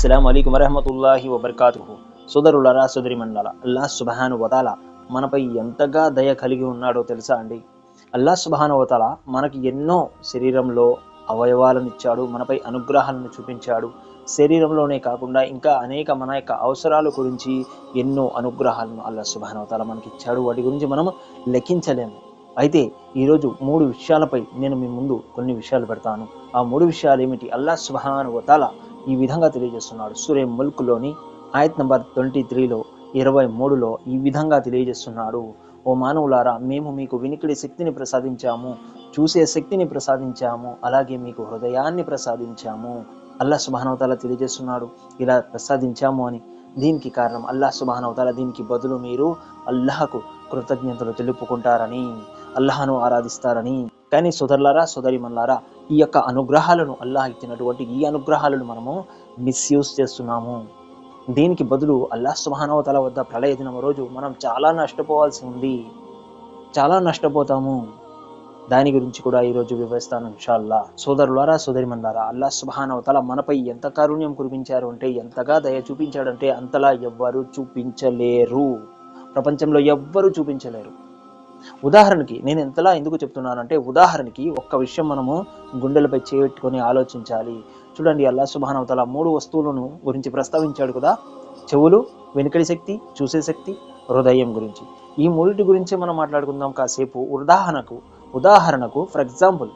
అస్సలం అయికం వరహమతుల్లాహి వబర్కాతుహు సోదరులరా సోదరి మండల అల్లా సుబహాను వతాల మనపై ఎంతగా దయ కలిగి ఉన్నాడో తెలుసా అండి? అల్లా సుబహాను వతాల మనకి ఎన్నో శరీరంలో అవయవాలను ఇచ్చాడు మనపై అనుగ్రహాలను చూపించాడు. శరీరంలోనే కాకుండా ఇంకా అనేక మన యొక్క అవసరాల గురించి ఎన్నో అనుగ్రహాలను అల్లా సుబహాను వతాల మనకి ఇచ్చాడు వాటి గురించి మనం లెక్కించలేము అయితే ఈరోజు మూడు విషయాలపై నేను మీ ముందు కొన్ని విషయాలు పెడతాను. ఆ మూడు విషయాలు ఏమిటి అల్లా సుహానువతాల ఈ విధంగా తెలియజేస్తున్నాడు. సూర్య ముల్క్లోని ఆయత్ నంబర్ ట్వంటీ త్రీలో ఇరవై మూడులో ఈ విధంగా తెలియజేస్తున్నాడు. ఓ మానవులారా మేము మీకు వినికిడి శక్తిని ప్రసాదించాము చూసే శక్తిని ప్రసాదించాము అలాగే మీకు హృదయాన్ని ప్రసాదించాము. అల్లా సుబానవతాల తెలియజేస్తున్నాడు. ఇలా ప్రసాదించాము అని దీనికి కారణం అల్లా సుబానవతాల దీనికి బదులు మీరు అల్లాహకు కృతజ్ఞతలు తెలుపుకుంటారని అల్లాహను ఆరాధిస్తారని. కానీ సోదరులారా సోదరిమల్లారా ఈ యొక్క అనుగ్రహాలను అల్లాహ్ ఇచ్చినటువంటి ఈ అనుగ్రహాలను మనము మిస్యూజ్ చేస్తున్నాము. దీనికి బదులు అల్లాహ్ సుహానవతల వద్ద ప్రళయ దినం రోజు మనం చాలా నష్టపోవాల్సి ఉంది. చాలా నష్టపోతాము. దాని గురించి కూడా ఈరోజు వివరిస్తాను ఇన్షాల్లా సోదరులారా సోదరిమన్నారా అల్లా సుహానవతల మనపై ఎంత కారుణ్యం కురిపించారు అంటే ఎంతగా దయ చూపించాడంటే అంతలా ఎవ్వరు చూపించలేరు. ప్రపంచంలో ఎవ్వరూ చూపించలేరు. ఉదాహరణకి నేను ఎంతలా ఎందుకు చెప్తున్నానంటే ఉదాహరణకి ఒక్క విషయం మనము గుండెలపై చేపెట్టుకొని ఆలోచించాలి. చూడండి అల్లా సుబానవతల మూడు వస్తువులను గురించి ప్రస్తావించాడు కదా. చెవులు వెనుకడి శక్తి చూసే శక్తి హృదయం గురించి. ఈ మూడింటి గురించి మనం మాట్లాడుకుందాం కాసేపు. ఉదాహరణకు ఉదాహరణకు ఫర్ ఎగ్జాంపుల్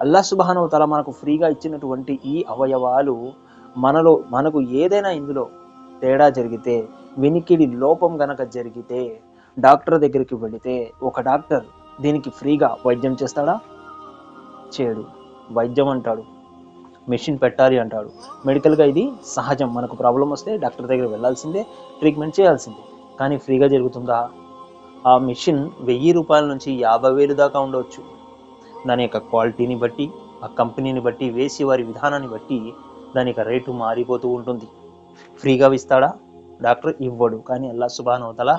అల్లా సుబానవతల మనకు ఫ్రీగా ఇచ్చినటువంటి ఈ అవయవాలు మనలో మనకు ఏదైనా ఇందులో తేడా జరిగితే వెనికిడి లోపం గనక జరిగితే డాక్టర్ దగ్గరికి వెళితే ఒక డాక్టర్ దీనికి ఫ్రీగా వైద్యం చేస్తాడా? చేయడు. వైద్యం అంటాడు. మెషిన్ పెట్టాలి అంటాడు. మెడికల్గా ఇది సహజం. మనకు ప్రాబ్లం వస్తే డాక్టర్ దగ్గర వెళ్ళాల్సిందే ట్రీట్మెంట్ చేయాల్సిందే. కానీ ఫ్రీగా జరుగుతుందా? ఆ మిషన్ వెయ్యి రూపాయల నుంచి యాభై వేలు దాకా ఉండవచ్చు. దాని యొక్క క్వాలిటీని బట్టి ఆ కంపెనీని బట్టి వేసి వారి విధానాన్ని బట్టి దాని యొక్క రేటు మారిపోతూ ఉంటుంది. ఫ్రీగా ఇస్తాడా? డాక్టర్ ఇవ్వడు. కానీ అల్లా సుబానవతల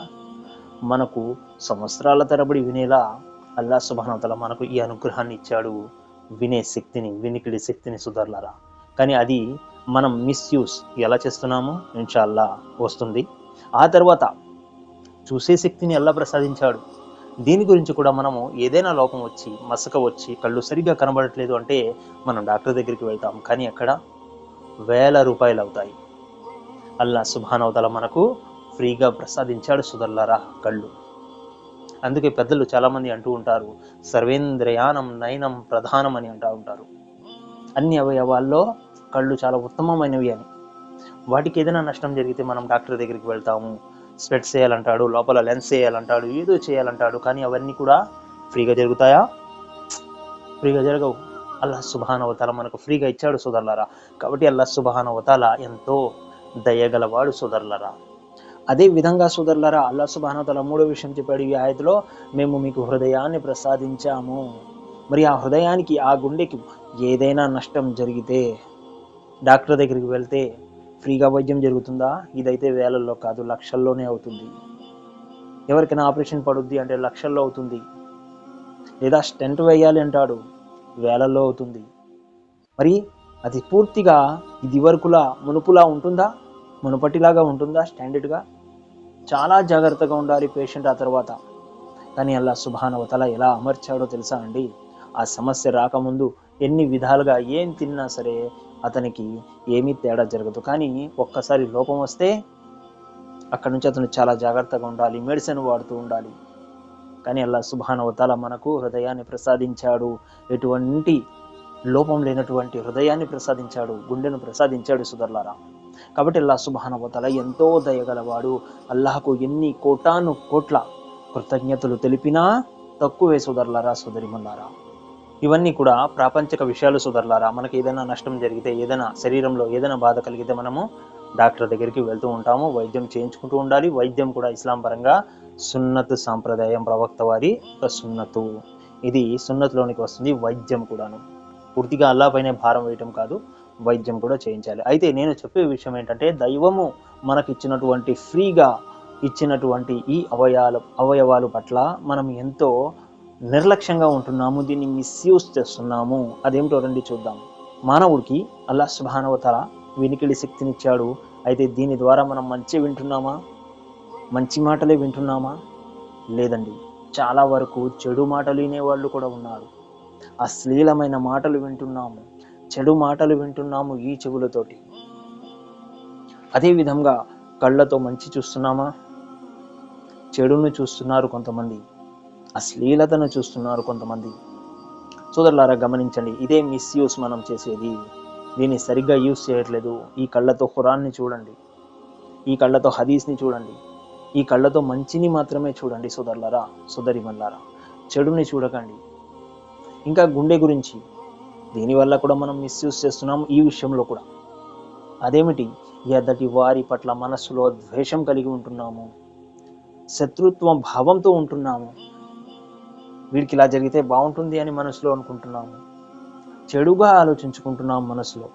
మనకు సంవత్సరాల తరబడి వినేలా అల్లా సుబానవతల మనకు ఈ అనుగ్రహాన్ని ఇచ్చాడు. వినే శక్తిని వినికిడి శక్తిని సుధర్లరా కానీ అది మనం మిస్యూస్ ఎలా చేస్తున్నామో ఇన్షాల్లా వస్తుంది. ఆ తర్వాత చూసే శక్తిని అల్లా ప్రసాదించాడు. దీని గురించి కూడా మనము ఏదైనా లోపం వచ్చి మసక వచ్చి కళ్ళు సరిగ్గా కనబడట్లేదు అంటే మనం డాక్టర్ దగ్గరికి వెళ్తాం. కానీ అక్కడ వేల రూపాయలు అవుతాయి అల్లా సుభానవతల మనకు ఫ్రీగా ప్రసాదించాడు సుధర్లరా కళ్ళు. అందుకే పెద్దలు చాలామంది అంటూ ఉంటారు సర్వేంద్రయానం నయనం ప్రధానం అని అంటూ ఉంటారు. అన్ని అవయవాల్లో కళ్ళు చాలా ఉత్తమమైనవి అని. వాటికి ఏదైనా నష్టం జరిగితే మనం డాక్టర్ దగ్గరికి వెళ్తాము. స్పెట్స్ చేయాలంటాడు లోపల లెన్స్ చేయాలంటాడు ఏదో చేయాలంటాడు కానీ అవన్నీ కూడా ఫ్రీగా జరుగుతాయా? ఫ్రీగా జరగవు. అల్లా సుభానవతాల మనకు ఫ్రీగా ఇచ్చాడు సోదరులరా. కాబట్టి అల్లా సుభానవతాల ఎంతో దయగలవాడు సోదరులరా. అదే విధంగా సోదరులరా అల్లా సుబానోతల మూడో విషయం చెప్పాడు ఈ ఆయతలో మేము మీకు హృదయాన్ని ప్రసాదించాము. మరి ఆ హృదయానికి ఆ గుండెకి ఏదైనా నష్టం జరిగితే డాక్టర్ దగ్గరికి వెళ్తే ఫ్రీగా వైద్యం జరుగుతుందా? ఇదైతే వేలల్లో కాదు లక్షల్లోనే అవుతుంది. ఎవరికైనా ఆపరేషన్ పడుద్ది అంటే లక్షల్లో అవుతుంది. లేదా స్టెంట్ వేయాలి అంటాడు వేలల్లో అవుతుంది. మరి అది పూర్తిగా ఇది వరకులా మునుపులా ఉంటుందా? మునుపటిలాగా ఉంటుందా స్టాండర్డ్గా? చాలా జాగ్రత్తగా ఉండాలి పేషెంట్ ఆ తర్వాత. కానీ అల్లా సుభానవతల ఎలా అమర్చాడో తెలుసా అండి? ఆ సమస్య రాకముందు ఎన్ని విధాలుగా ఏం తిన్నా సరే అతనికి ఏమీ తేడా జరగదు. కానీ ఒక్కసారి లోపం వస్తే అక్కడ నుంచి అతను చాలా జాగ్రత్తగా ఉండాలి మెడిసిన్ వాడుతూ ఉండాలి. కానీ అల్లా సుభానవతాల మనకు హృదయాన్ని ప్రసాదించాడు. ఎటువంటి లోపం లేనటువంటి హృదయాన్ని ప్రసాదించాడు గుండెను ప్రసాదించాడు సుధర్లారా కాబట్టి అల్లా సుభానవతాల ఎంతో దయగలవాడు అల్లాహకు ఎన్ని కోటాను కోట్ల కృతజ్ఞతలు తెలిపినా తక్కువే సుధర్లారా సుధరిమల్లారా ఇవన్నీ కూడా ప్రాపంచిక విషయాలు సుధర్లారా మనకి ఏదైనా నష్టం జరిగితే ఏదైనా శరీరంలో ఏదైనా బాధ కలిగితే మనము డాక్టర్ దగ్గరికి వెళ్తూ ఉంటాము. వైద్యం చేయించుకుంటూ ఉండాలి. వైద్యం కూడా ఇస్లాం పరంగా సున్నత్ సాంప్రదాయం ప్రవక్త వారి ఒక సున్నతు. ఇది సున్నత్లోనికి వస్తుంది వైద్యం కూడాను. పూర్తిగా అల్లా పైన భారం వేయటం కాదు. వైద్యం కూడా చేయించాలి. అయితే నేను చెప్పే విషయం ఏంటంటే దైవము మనకిచ్చినటువంటి ఫ్రీగా ఇచ్చినటువంటి ఈ అవయాలు అవయవాలు పట్ల మనం ఎంతో నిర్లక్ష్యంగా ఉంటున్నాము దీన్ని మిస్యూజ్ చేస్తున్నాము. అదేమిటో రండి చూద్దాం. మానవుడికి అల్లా సుభానవతల వినికిడి శక్తినిచ్చాడు. అయితే దీని ద్వారా మనం మంచి వింటున్నామా? మంచి మాటలే వింటున్నామా? లేదండి. చాలా వరకు చెడు మాటలు వినేవాళ్ళు కూడా ఉన్నారు. అశ్లీలమైన మాటలు వింటున్నాము. చెడు మాటలు వింటున్నాము ఈ చెవులతోటి. అదే విధంగా కళ్ళతో మంచి చూస్తున్నామా? చెడును చూస్తున్నారు కొంతమంది. అశ్లీలతను చూస్తున్నారు కొంతమంది. సోదరులారా గమనించండి. ఇదే మిస్యూస్ మనం చేసేది. దీన్ని సరిగ్గా యూస్ చేయట్లేదు. ఈ కళ్ళతో ఖురాన్ని చూడండి. ఈ కళ్ళతో హదీస్ని చూడండి. ఈ కళ్ళతో మంచిని మాత్రమే చూడండి సోదరులారా సోదరిమల్లారా చెడుని చూడకండి. ఇంకా గుండె గురించి దీనివల్ల కూడా మనం మిస్యూస్ చేస్తున్నాం ఈ విషయంలో కూడా. అదేమిటి? ఎదటి వారి పట్ల మనస్సులో ద్వేషం కలిగి ఉంటున్నాము. శత్రుత్వం భావంతో ఉంటున్నాము. వీడికి ఇలా జరిగితే బాగుంటుంది అని మనసులో అనుకుంటున్నాము. చెడుగా ఆలోచించుకుంటున్నాము మనసులో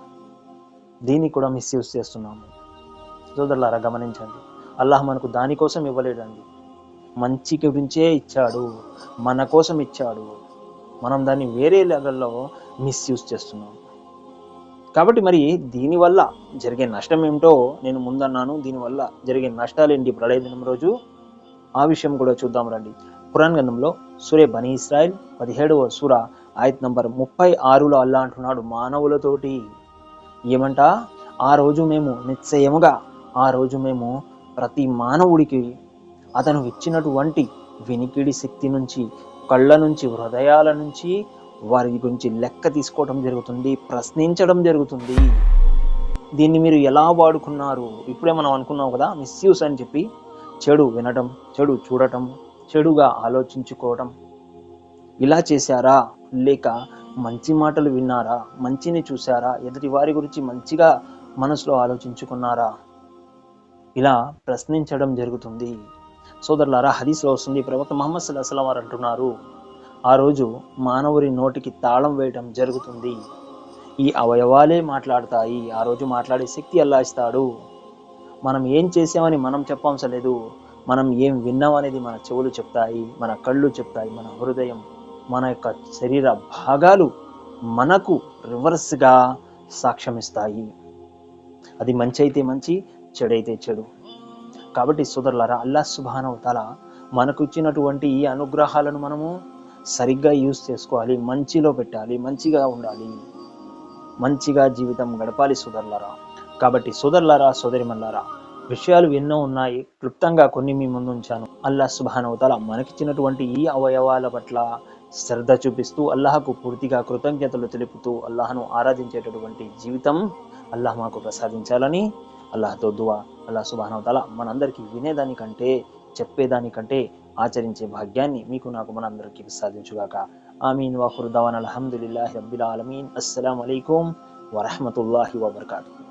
దీన్ని కూడా మిస్యూజ్ చేస్తున్నాము. సోదరులారా గమనించండి. అల్లాహ్ మనకు దానికోసం ఇవ్వలేడండి. మంచి గురించే ఇచ్చాడు. మన కోసం ఇచ్చాడు. మనం దాన్ని వేరే లెవెల్లో మిస్యూజ్ చేస్తున్నాం. కాబట్టి మరి దీనివల్ల జరిగే నష్టం ఏమిటో నేను ముందన్నాను. దీనివల్ల జరిగే నష్టాలు ఏంటి? ప్రళయ దినం రోజు ఆ విషయం కూడా చూద్దాం రండి. పురాణ గంధంలో సూర్య బనీ ఇస్రాయిల్ పదిహేడవ సూర ఆయత్ నంబర్ ముప్పై ఆరులో అల్లా అంటున్నాడు మానవులతోటి. ఏమంట? ఆ రోజు మేము నిశ్చయముగా ఆ రోజు మేము ప్రతి మానవుడికి అతను ఇచ్చినటువంటి వినికిడి శక్తి నుంచి కళ్ళ నుంచి హృదయాల నుంచి వారి గురించి లెక్క తీసుకోవడం జరుగుతుంది ప్రశ్నించడం జరుగుతుంది. దీన్ని మీరు ఎలా వాడుకున్నారు? ఇప్పుడే మనం అనుకున్నాం కదా మిస్యూస్ అని చెప్పి. చెడు వినటం చెడు చూడటం చెడుగా ఆలోచించుకోవటం. ఇలా చేశారా? లేక మంచి మాటలు విన్నారా? మంచిని చూశారా? ఎదుటి వారి గురించి మంచిగా మనసులో ఆలోచించుకున్నారా? ఇలా ప్రశ్నించడం జరుగుతుంది. సోదరులారా హదీస్లో వస్తుంది ప్రవక్త మహమ్మద్ సల్లాహం వారు అంటున్నారు ఆ రోజు మానవుడి నోటికి తాళం వేయటం జరుగుతుంది. ఈ అవయవాలే మాట్లాడతాయి. ఆ రోజు మాట్లాడే శక్తి అల్లా ఇస్తాడు. మనం ఏం చేసామని మనం చెప్పవసలేదు మనం ఏం విన్నాం అనేది మన చెవులు చెప్తాయి మన కళ్ళు చెప్తాయి మన హృదయం మన యొక్క శరీర భాగాలు మనకు రివర్స్గా సాక్ష్యమిస్తాయి. అది మంచి అయితే మంచి చెడైతే చెడు. కాబట్టి సోదరులారా అల్లా సుబానవతాల మనకు ఇచ్చినటువంటి ఈ అనుగ్రహాలను మనము సరిగ్గా యూజ్ చేసుకోవాలి మంచిలో పెట్టాలి మంచిగా ఉండాలి మంచిగా జీవితం గడపాలి సోదరులారా. కాబట్టి సోదరులారా సోదరిమల్లారా విషయాలు ఎన్నో ఉన్నాయి క్లుప్తంగా కొన్ని మీ ముందు ఉంచాను. అల్లా సుబానవతాల మనకిచ్చినటువంటి ఈ అవయవాల పట్ల శ్రద్ధ చూపిస్తూ అల్లాహకు పూర్తిగా కృతజ్ఞతలు తెలుపుతూ అల్లాహను ఆరాధించేటటువంటి జీవితం అల్లాహ్ మాకు ప్రసాదించాలని అల్లాహతో దువా అలా సుబానవతాల మనందరికీ వినేదానికంటే చెప్పేదానికంటే ఆచరించే భాగ్యాన్ని మీకు నాకు మనందరికీ ప్రసాదించుగాక ఆమీన్. వాహుర్ దవాన్. అల్హమ్దుల్లాహి రబ్బిల్ ఆలమీన్. అస్సలం అయికం వరహమతుల్లాహి వబర్కాతు.